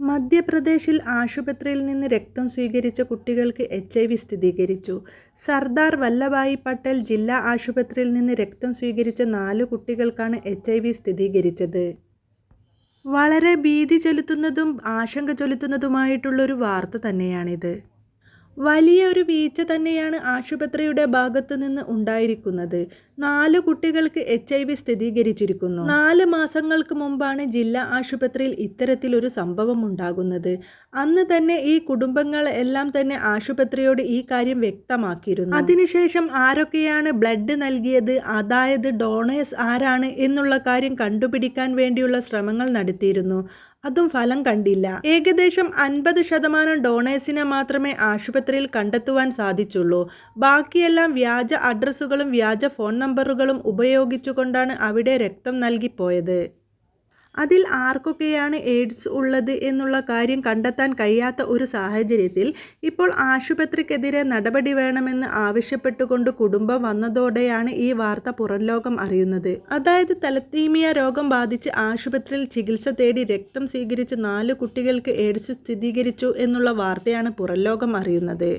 മധ്യപ്രദേശിൽ ആശുപത്രിയിൽ നിന്ന് രക്തം സ്വീകരിച്ച കുട്ടികൾക്ക് എച്ച് ഐ വി സ്ഥിരീകരിച്ചു. സർദാർ വല്ലഭായി പട്ടേൽ ജില്ലാ ആശുപത്രിയിൽ നിന്ന് രക്തം സ്വീകരിച്ച നാല് കുട്ടികൾക്കാണ് എച്ച് ഐ വി സ്ഥിരീകരിച്ചത്. വളരെ ഭീതി ചെലുത്തുന്നതും ആശങ്ക ചെലുത്തുന്നതുമായിട്ടുള്ളൊരു വാർത്ത തന്നെയാണിത്. വലിയൊരു വീഴ്ച തന്നെയാണ് ആശുപത്രിയുടെ ഭാഗത്തു നിന്ന് ഉണ്ടായിരിക്കുന്നത്. നാലു കുട്ടികൾക്ക് എച്ച് ഐ വി സ്ഥിരീകരിച്ചിരിക്കുന്നു. നാല് മാസങ്ങൾക്ക് മുമ്പാണ് ജില്ലാ ആശുപത്രിയിൽ ഇത്തരത്തിലൊരു സംഭവം ഉണ്ടാകുന്നത് അന്ന് തന്നെ ഈ കുടുംബങ്ങൾ എല്ലാം തന്നെ ആശുപത്രിയോട് ഈ കാര്യം വ്യക്തമാക്കിയിരുന്നു. അതിനുശേഷം ആരൊക്കെയാണ് ബ്ലഡ് നൽകിയത്, അതായത് ഡോണേഴ്സ് ആരാണ് എന്നുള്ള കാര്യം കണ്ടുപിടിക്കാൻ വേണ്ടിയുള്ള ശ്രമങ്ങൾ നടത്തിയിരുന്നു. അതും ഫലം കണ്ടില്ല. ഏകദേശം അൻപത് ശതമാനം ഡോണേഴ്സിനെ മാത്രമേ ആശുപത്രിയിൽ കണ്ടെത്തുവാൻ സാധിച്ചുള്ളൂ. ബാക്കിയെല്ലാം വ്യാജ അഡ്രസ്സുകളും വ്യാജ ഫോൺ നമ്പറുകളും ഉപയോഗിച്ചുകൊണ്ടാണ് അവിടെ രക്തം നൽകിപ്പോയത്. അതിൽ ആർക്കൊക്കെയാണ് എയ്ഡ്സ് ഉള്ളത് എന്നുള്ള കാര്യം കണ്ടെത്താൻ കഴിയാത്ത ഒരു സാഹചര്യത്തിൽ ഇപ്പോൾ ആശുപത്രിക്കെതിരെ നടപടി വേണമെന്ന് ആവശ്യപ്പെട്ടുകൊണ്ട് കുടുംബം വന്നതോടെയാണ് ഈ വാർത്ത പുറംലോകം അറിയുന്നത്. അതായത് തലത്തീമിയ രോഗം ബാധിച്ച് ആശുപത്രിയിൽ ചികിത്സ തേടി രക്തം സ്വീകരിച്ച് നാല് കുട്ടികൾക്ക് എയ്ഡ്സ് സ്ഥിരീകരിച്ചു എന്നുള്ള വാർത്തയാണ് പുറംലോകം അറിയുന്നത്.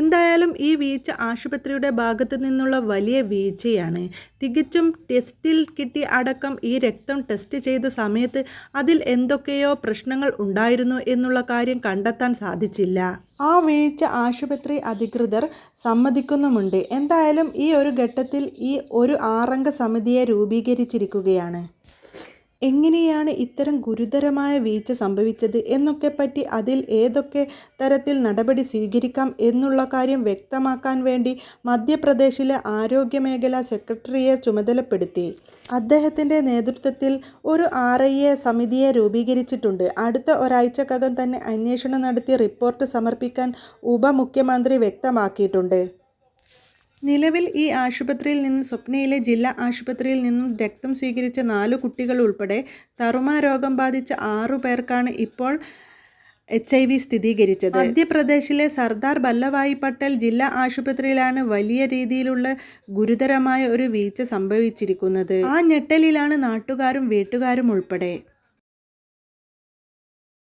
എന്തായാലും ഈ വീഴ്ച ആശുപത്രിയുടെ ഭാഗത്തു നിന്നുള്ള വലിയ വീഴ്ചയാണ്. തികച്ചും ടെസ്റ്റിൽ കിട്ടി അടക്കം ഈ രക്തം ടെസ്റ്റ് ചെയ്ത സമയത്ത് അതിൽ എന്തൊക്കെയോ പ്രശ്നങ്ങൾ ഉണ്ടായിരുന്നു എന്നുള്ള കാര്യം കണ്ടെത്താൻ സാധിച്ചില്ല. ആ വീഴ്ച ആശുപത്രി അധികൃതർ സമ്മതിക്കുന്നുമുണ്ട്. എന്തായാലും ഈ ഒരു ഘട്ടത്തിൽ ഈ ഒരു ആറംഗ സമിതിയെ രൂപീകരിച്ചിരിക്കുകയാണ്. എങ്ങനെയാണ് ഇത്തരം ഗുരുതരമായ വീഴ്ച സംഭവിച്ചത് എന്നൊക്കെ പറ്റി അതിൽ ഏതൊക്കെ തരത്തിൽ നടപടി സ്വീകരിക്കാം എന്നുള്ള കാര്യം വ്യക്തമാക്കാൻ വേണ്ടി മധ്യപ്രദേശിലെ ആരോഗ്യമേഖലാ സെക്രട്ടറിയെ ചുമതലപ്പെടുത്തി. അദ്ദേഹത്തിന്റെ നേതൃത്വത്തിൽ ഒരു ആർ ഐ എ സമിതിയെ രൂപീകരിച്ചിട്ടുണ്ട്. അടുത്ത ഒരാഴ്ചക്കകം തന്നെ അന്വേഷണം നടത്തി റിപ്പോർട്ട് സമർപ്പിക്കാൻ ഉപമുഖ്യമന്ത്രി വ്യക്തമാക്കിയിട്ടുണ്ട്. നിലവിൽ ഈ ആശുപത്രിയിൽ നിന്ന് സ്വപ്നയിലെ ജില്ലാ ആശുപത്രിയിൽ നിന്നും രക്തം സ്വീകരിച്ച നാലു കുട്ടികൾ ഉൾപ്പെടെ തറുമ രോഗം ബാധിച്ച ആറു പേർക്കാണ് ഇപ്പോൾ എച്ച് ഐ വി സ്ഥിരീകരിച്ചത്. മധ്യപ്രദേശിലെ സർദാർ വല്ലഭായി പട്ടേൽ ജില്ലാ ആശുപത്രിയിലാണ് വലിയ രീതിയിലുള്ള ഗുരുതരമായ ഒരു വീഴ്ച സംഭവിച്ചിരിക്കുന്നത്. ആ ഞെട്ടലിലാണ് നാട്ടുകാരും വീട്ടുകാരും ഉൾപ്പെടെ.